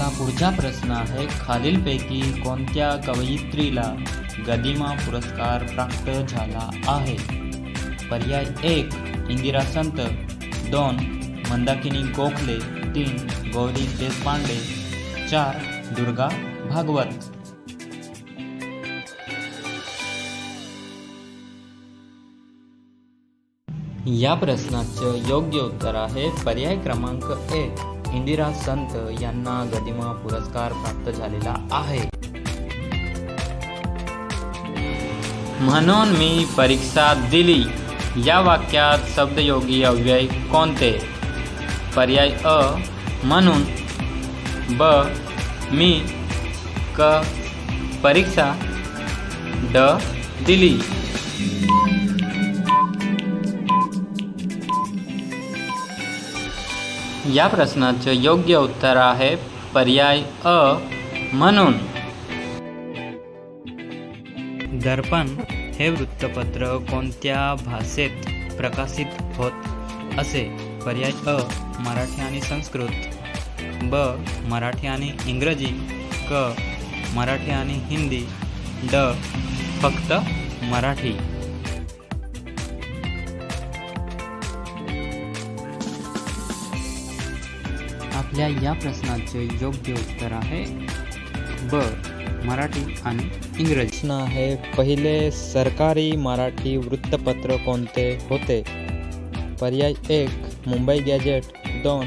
आपला पुढचा प्रश्न आहे खालीलपैकी कोणत्या कवयित्रीला गदिमा पुरस्कार प्राप्त झाला आहे? पर्याय एक इंदिरा संत दोन मंदाकिनी गोखले तीन गौरी देशपांडे चार दुर्गा भागवत. या प्रश्नाचं योग्य उत्तर आहे पर्याय क्रमांक एक. इंदिरा संत यांना गदिमा पुरस्कार प्राप्त झालेला आहे. म्हणून मी परीक्षा दिली. या वाक्यात शब्दयोगी अव्यय कोणते? पर्याय अ म्हणून. ब मी क परीक्षा ड दिली. या प्रश्नाचं योग्य उत्तर आहे पर्याय अ म्हणून. दर्पण हे वृत्तपत्र कोणत्या भाषेत प्रकाशित होत असे? पर्याय अ मराठी आणि संस्कृत. ब मराठी आणि इंग्रजी. क मराठी आणि हिंदी. ड फक्त मराठी. आपल्या या प्रश्नाचे योग्य उत्तर आहे ब मराठी आणि इंग्रजी. प्रश्न आहे पहिले सरकारी मराठी वृत्तपत्र कोणते होते? पर्याय एक मुंबई गॅजेट दोन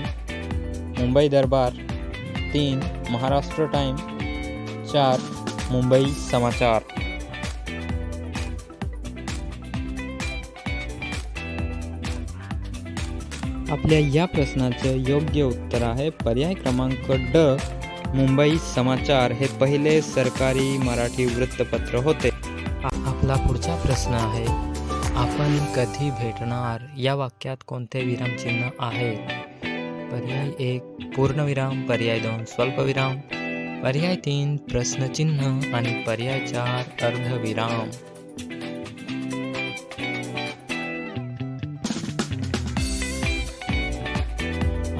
मुंबई दरबार. तीन महाराष्ट्र टाइम चार मुंबई समाचार. आपल्या या प्रश्नाचं योग्य उत्तर आहे. पर्याय क्रमांक ड मुंबई समाचार. हे पहिले सरकारी मराठी वृत्तपत्र होते. आपला पुढचा प्रश्न आहे. आपण कधी भेटणार? या वाक्यात कोणते विरामचिन्ह आहे? पर्याय एक पूर्णविराम पर्याय दोन स्वल्पविराम पर्याय तीन प्रश्नचिन्ह आणि पर्याय चार अर्धविराम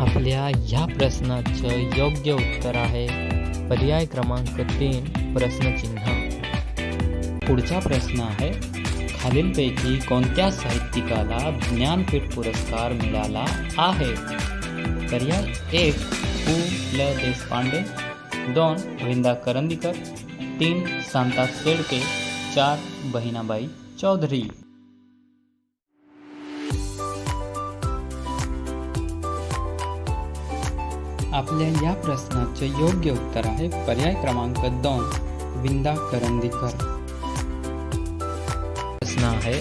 आपल्या ह्या प्रश्नाचं योग्य उत्तर आहे पर्याय क्रमांक तीन प्रश्नचिन्ह. पुढचा प्रश्न आहे खालीलपैकी कोणत्या साहित्यिकाला ज्ञानपीठ पुरस्कार मिळाला आहे? पर्याय एक पु. ल. देशपांडे दोन विंदा करंदीकर तीन शांता शेळके चार बहिणाबाई चौधरी. आपल्या या प्रश्नाचे योग्य उत्तर आहे पर्याय क्रमांक दोन विंदा करंदीकर. प्रश्न आहे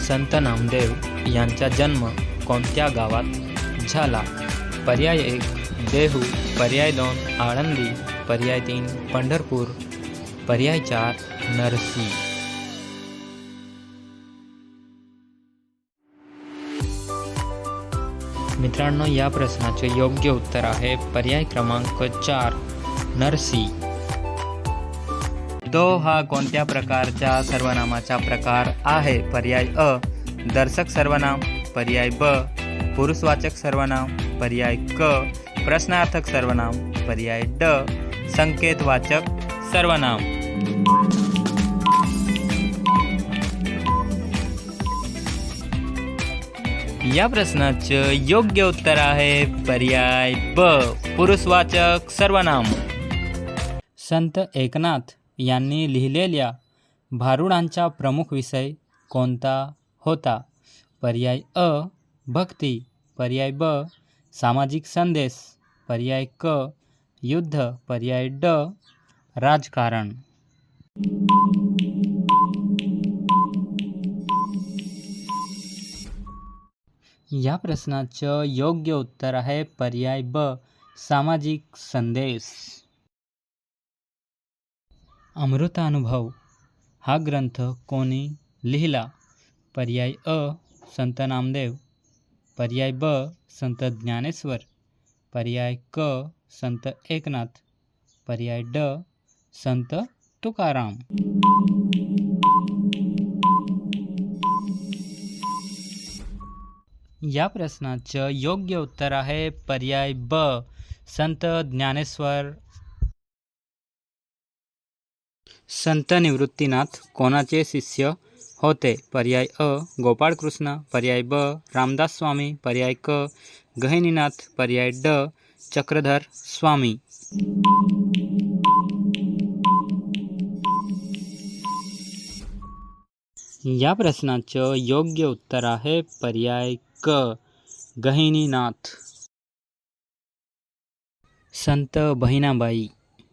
संत नामदेव यांचा जन्म कोणत्या गावात झाला? पर्याय एक देहू पर्याय दोन आळंदी पर्याय तीन पंढरपूर पर्याय चार नरसी. मित्रांनो या प्रश्नाचे योग्य उत्तर आहे पर्याय क्रमांक चार नरसी. दो हा कोणत्या प्रकारच्या सर्वनामाचा प्रकार आहे? पर्याय अ दर्शक सर्वनाम. पर्याय ब पुरुषवाचक सर्वनाम. पर्याय क प्रश्नार्थक सर्वनाम. पर्याय ड संकेतवाचक सर्वनाम. या प्रश्नाचं योग्य उत्तर आहे पर्याय ब. पुरुषवाचक सर्वनाम. संत एकनाथ यांनी लिहिलेल्या भारुडांचा प्रमुख विषय कोणता होता? पर्याय अ भक्ती. पर्याय ब सामाजिक संदेश. पर्याय क युद्ध. पर्याय ड राजकारण. या प्रश्नाचं योग्य उत्तर आहे पर्याय ब सामाजिक संदेश. अमृतानुभव हा ग्रंथ कोणी लिहिला? पर्याय अ संत नामदेव. पर्याय ब संत ज्ञानेश्वर. पर्याय क संत एकनाथ. पर्याय ड संत तुकाराम. या प्रश्नाचं योग्य उत्तर आहे पर्याय ब संत ज्ञानेश्वर. संत निवृत्तीनाथ कोणाचे शिष्य होते? पर्याय अ गोपाळकृष्ण. पर्याय ब रामदास स्वामी. पर्याय क गहिनीनाथ. पर्याय ड चक्रधर स्वामी. या प्रश्नाचं योग्य उत्तर आहे पर्याय क गहिनीनाथ. संत बहिणाबाई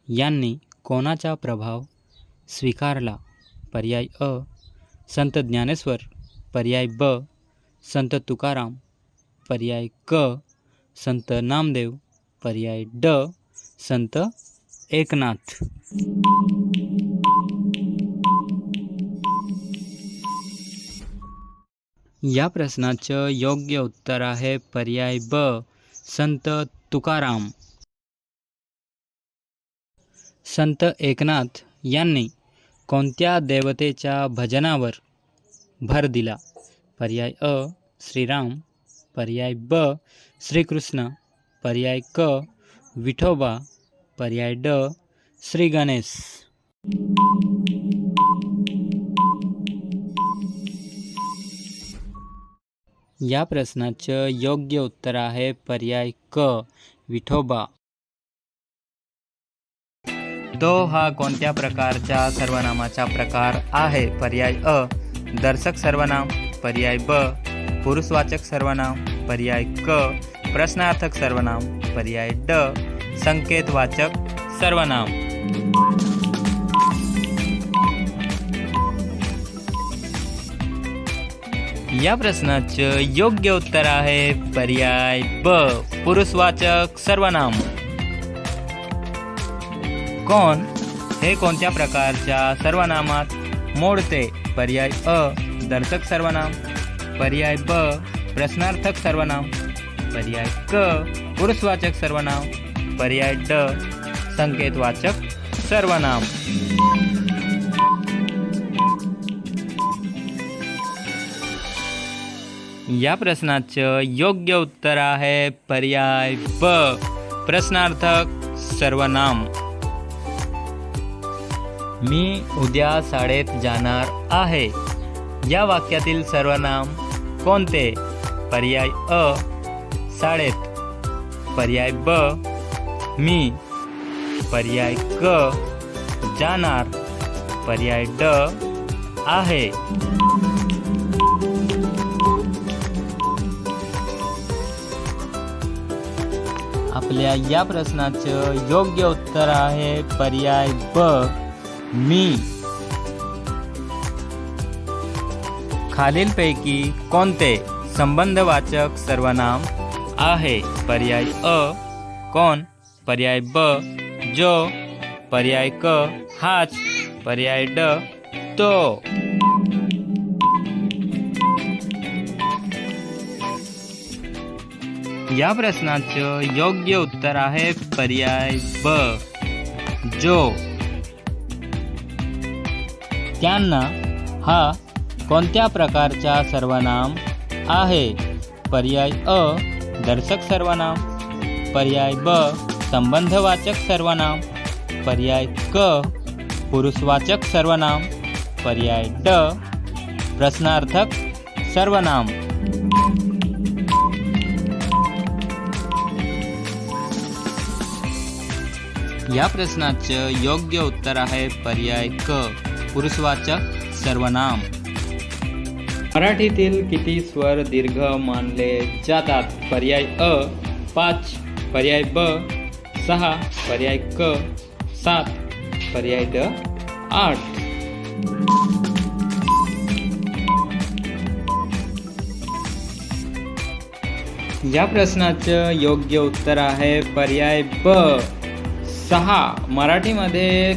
यांनी कोणाचा प्रभाव स्वीकारला? पर्याय अ. संत ज्ञानेश्वर. पर्याय ब. संत तुकाराम. पर्याय क. संत नामदेव. पर्याय ड. संत एकनाथ. या प्रश्नाचं योग्य उत्तर आहे पर्याय ब संत तुकाराम. संत एकनाथ यांनी कोणत्या देवतेच्या भजनावर भर दिला? पर्याय अ श्रीराम. पर्याय ब श्रीकृष्ण. पर्याय क विठोबा. पर्याय ड श्री गणेश. या प्रश्नाचं योग्य उत्तर आहे पर्याय क विठोबा. तो हा कोणत्या प्रकारच्या सर्वनामाचा प्रकार आहे? पर्याय अ दर्शक सर्वनाम. पर्याय ब पुरुषवाचक सर्वनाम. पर्याय क प्रश्नार्थक सर्वनाम. पर्याय ड संकेतवाचक सर्वनाम. या प्रश्नाचं योग्य उत्तर आहे पर्याय ब. पुरुषवाचक सर्वनाम. कोण? हे कोणत्या प्रकारच्या सर्वनामात मोडते? पर्याय अ. दर्शक सर्वनाम. पर्याय ब. प्रश्नार्थक सर्वनाम. पर्याय क. पुरुषवाचक सर्वनाम. पर्याय ड. संकेतवाचक सर्वनाम. या प्रश्नाचं योग्य उत्तर आहे पर्याय ब. प्रश्नार्थक सर्वनाम. मी उद्या शाळेत जाणार आहे. या वाक्यातील सर्वनाम कोणते? पर्याय अ. शाळेत. पर्याय ब. मी. पर्याय क. जाणार. पर्याय ड. आहे. आपल्या या प्रश्नाचं योग्य उत्तर आहे पर्याय ब. मी. खालीलपैकी कोणते संबंधवाचक सर्वनाम आहे? पर्याय अ. कोण? पर्याय ब. जो? पर्याय क. हाच. पर्याय ड. तो. या प्रश्नाचं योग्य उत्तर आहे पर्याय ब जो त्यांना हा कोणत्या प्रकारचा सर्वनाम आहे? पर्याय अ दर्शक सर्वनाम. पर्याय ब संबंधवाचक सर्वनाम. पर्याय क पुरुषवाचक सर्वनाम. पर्याय ड प्रश्नार्थक सर्वनाम. या प्रश्नाचं योग्य उत्तर आहे पर्याय क. पुरुषवाचक सर्वनाम. मराठीतील किती स्वर दीर्घ मानले जातात? पर्याय अ पाच. पर्याय ब सहा. पर्याय क सात. पर्याय ड आठ. या प्रश्नाचं योग्य उत्तर आहे पर्याय ब. सहा. मराठीमध्ये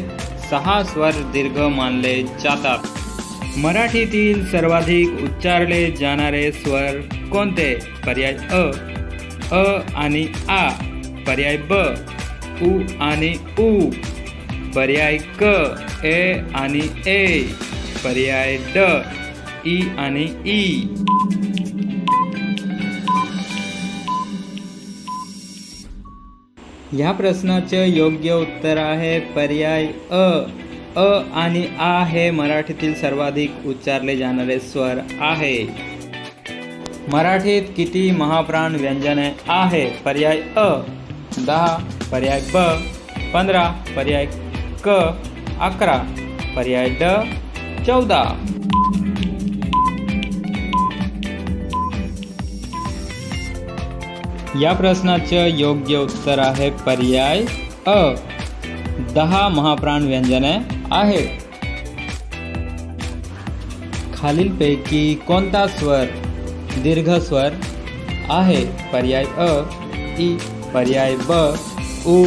सहा स्वर दीर्घ मानले जातात. मराठीतील सर्वाधिक उच्चारले जाणारे स्वर कोणते? पर्याय अ अ आणि आ. पर्याय ब उ आणि उ. पर्याय क ए आणि ए. पर्याय ड ई आणि ई. ह्या प्रश्नाचे योग्य उत्तर आहे पर्याय अ. अ आणि आ हे मराठीतील सर्वाधिक उच्चारले जाणारे स्वर आहे. मराठीत किती महाप्राण व्यंजने आहे? पर्याय अ. दहा पर्याय ब. पंधरा पर्याय क. अकरा पर्याय ड. चौदा. या प्रश्नाचं योग्य उत्तर आहे पर्याय अ. दहा महाप्राण व्यंजने आहेत. खालीलपैकी कोणता स्वर दीर्घ स्वर आहे? पर्याय अ. ई. पर्याय ब. उ.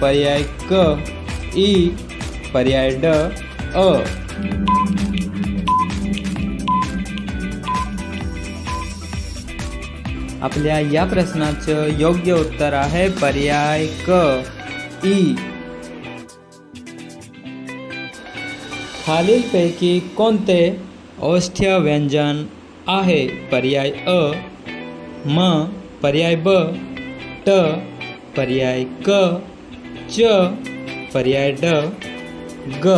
पर्याय क. ई. पर्याय ड. अ. आपल्या या प्रश्नाचं योग्य उत्तर आहे पर्याय क. ई. खालीलपैकी कोणते औष्ठ्य व्यंजन आहे? पर्याय अ म पर्याय ब ट पर्याय क च पर्याय ड ग.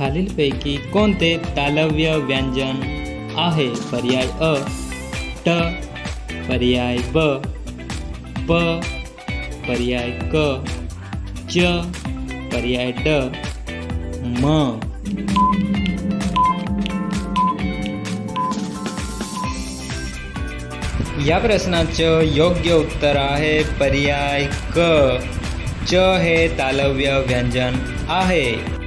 खालीलपैकी कोणते तालव्य व्यंजन आहे? पर्याय अ ट पर्याय ब प पर्याय क च पर्याय ड म. या प्रश्नाचं योग्य उत्तर आहे पर्याय क. च हे तालव्य व्यंजन आहे.